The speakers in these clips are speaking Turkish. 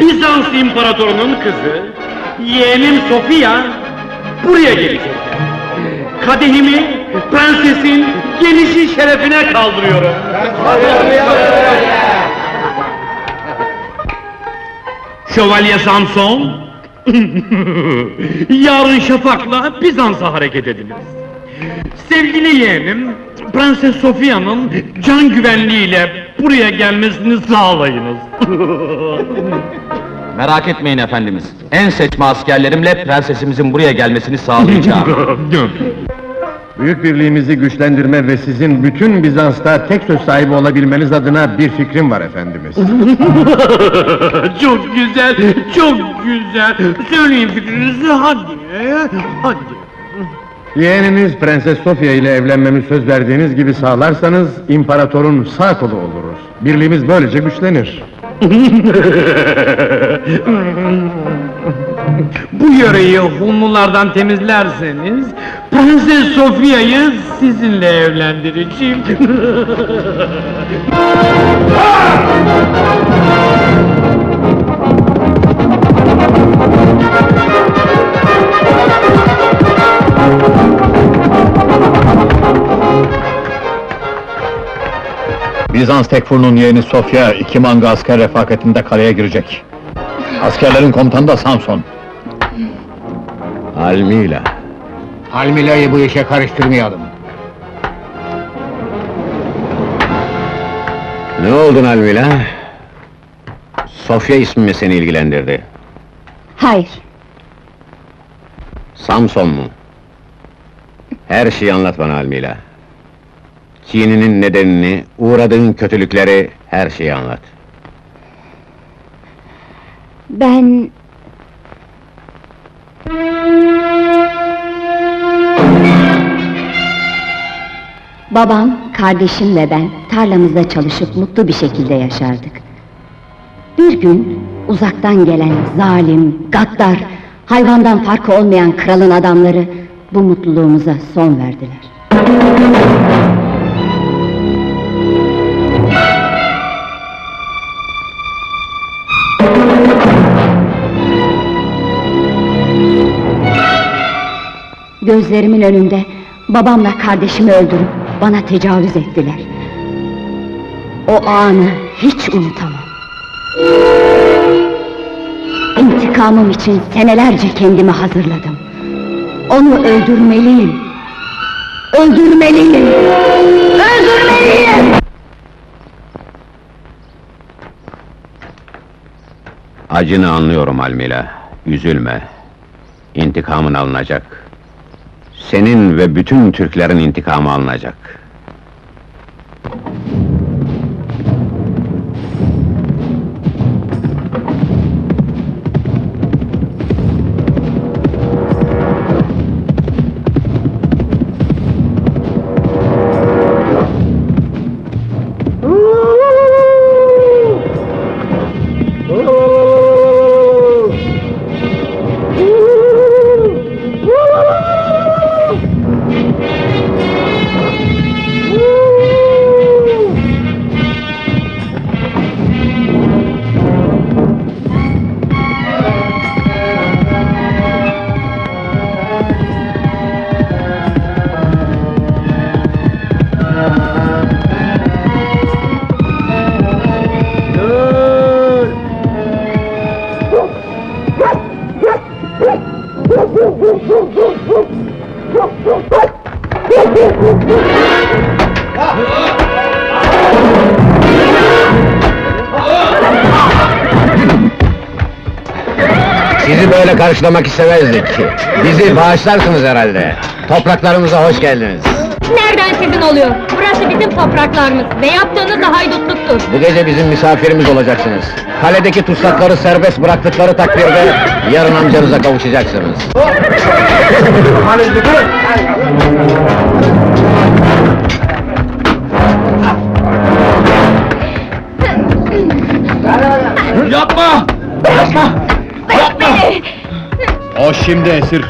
Bizans imparatorunun kızı, yeğenim Sofia buraya gelecek. Kadehimi prensesin gelişi şerefine kaldırıyorum. Şövalye Samson, yarın şafakla Bizans'a hareket ediniz. Sevgili yeğenim, Prenses Sofia'nın can güvenliğiyle buraya gelmesini sağlayınız. Merak etmeyin efendimiz. En seçme askerlerimle prensesimizin buraya gelmesini sağlayacağım. Büyük birliğimizi güçlendirme ve sizin bütün Bizans'ta tek söz sahibi olabilmeniz adına bir fikrim var efendimiz. çok güzel, çok güzel. Söyleyin fikrinizi hadi, hadi. Yeğeniniz Prenses Sofia ile evlenmemi söz verdiğiniz gibi sağlarsanız imparatorun sağ kolu oluruz. Birliğimiz böylece güçlenir. Bu yöreyi Hunlulardan temizlerseniz Prenses Sofia'yı sizinle evlendireceğim. Bizans Tekfur'un yeğeni Sofya, iki manga asker refakatinde kaleye girecek. Askerlerin komutanı da Samson. Almila. Almila'yı bu işe karıştırmayalım. Ne oldun Almila? Sofya ismi mi seni ilgilendirdi? Hayır, Samson mu? Her şeyi anlat bana Almila. Kininin nedenini, uğradığın kötülükleri, her şeyi anlat. ben... Babam, kardeşim ve ben tarlamızda çalışıp mutlu bir şekilde yaşardık. Bir gün uzaktan gelen zalim, gaddar, hayvandan farkı olmayan kralın adamları bu mutluluğumuza son verdiler. Gözlerimin önünde babamla kardeşimi öldürüp bana tecavüz ettiler. O anı hiç unutamam. İntikamım için senelerce kendimi hazırladım. Onu öldürmeliyim. Öldürmeliyim. Öldürmeliyim. Acını anlıyorum Almila. Üzülme. İntikamın alınacak. Senin ve bütün Türklerin intikamı alınacak. Böyle karşılamak istemezdik. Bizi bağışlarsınız herhalde. Topraklarımıza hoş geldiniz. Nereden sizin oluyor? Burası bizim topraklarımız ve yaptığınız da haydutluktur. Bu gece bizim misafirimiz olacaksınız. Kaledeki tutsakları serbest bıraktıkları takdirde yarın amcanıza kavuşacaksınız. Yapma! Yapma! O şimdi esir.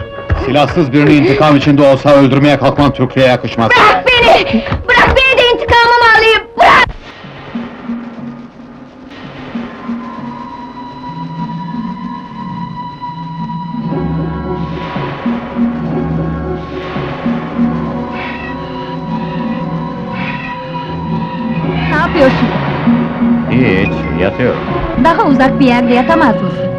Silahsız birini intikam içinde olsa öldürmeye kalkman Türklüğe yakışmaz. Bırak beni! Bırak beni de intikamımı alayım! Bırak! Ne yapıyorsun? Hiç, yatıyorum. Daha uzak bir yerde yatamaz mısın?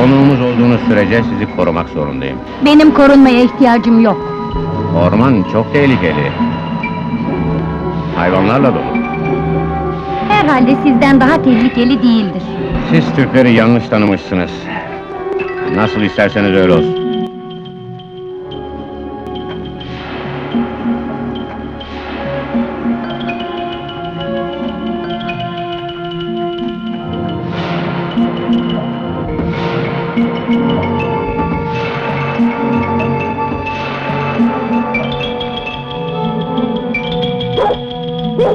Konuğumuz olduğunuz sürece sizi korumak zorundayım. Benim korunmaya ihtiyacım yok. Orman çok tehlikeli. Hayvanlarla dolu. Herhalde sizden daha tehlikeli değildir. Siz Türkleri yanlış tanımışsınız. Nasıl isterseniz öyle olsun. Bir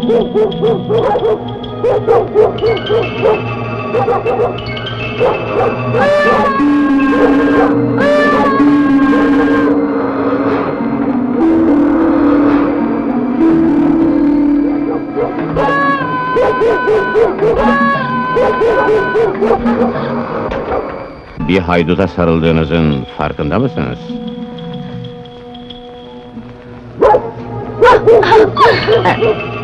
hayduta sarıldığınızın farkında mısınız?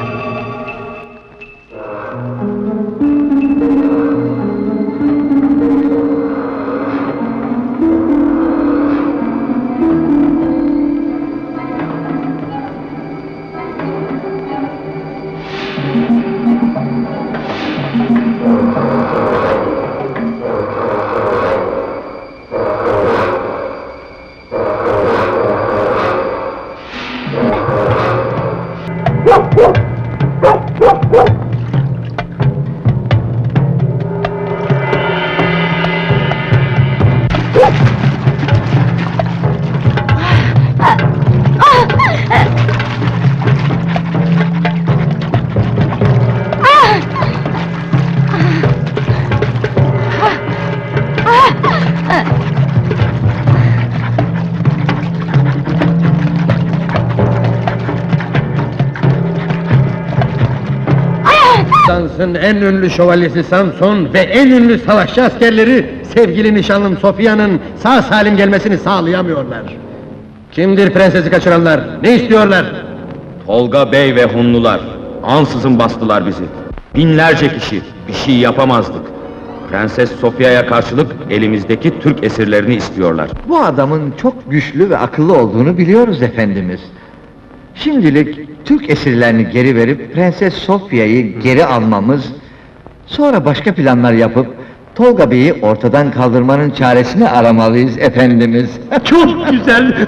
Bizans'ın en ünlü şövalyesi Samson ve en ünlü savaşçı askerleri sevgili nişanlım Sofya'nın sağ salim gelmesini sağlayamıyorlar. Kimdir prensesi kaçıranlar? Ne istiyorlar? Tolga Bey ve Hunlular ansızın bastılar bizi. Binlerce kişi, bir şey yapamazdık. Prenses Sofya'ya karşılık elimizdeki Türk esirlerini istiyorlar. Bu adamın çok güçlü ve akıllı olduğunu biliyoruz efendimiz. Şimdilik Türk esirlerini geri verip Prenses Sofya'yı geri almamız, sonra başka planlar yapıp Tolga Bey'i ortadan kaldırmanın çaresini aramalıyız efendimiz. Çok güzel.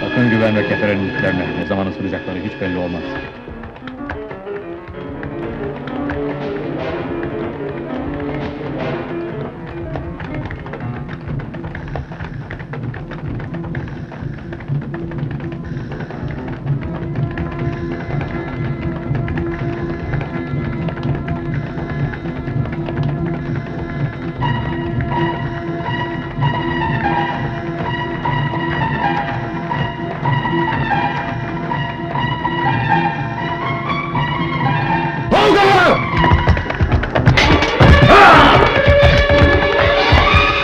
Sakın güvenme keferenin yüklerine. Ne zaman ısıracakları hiç belli olmaz.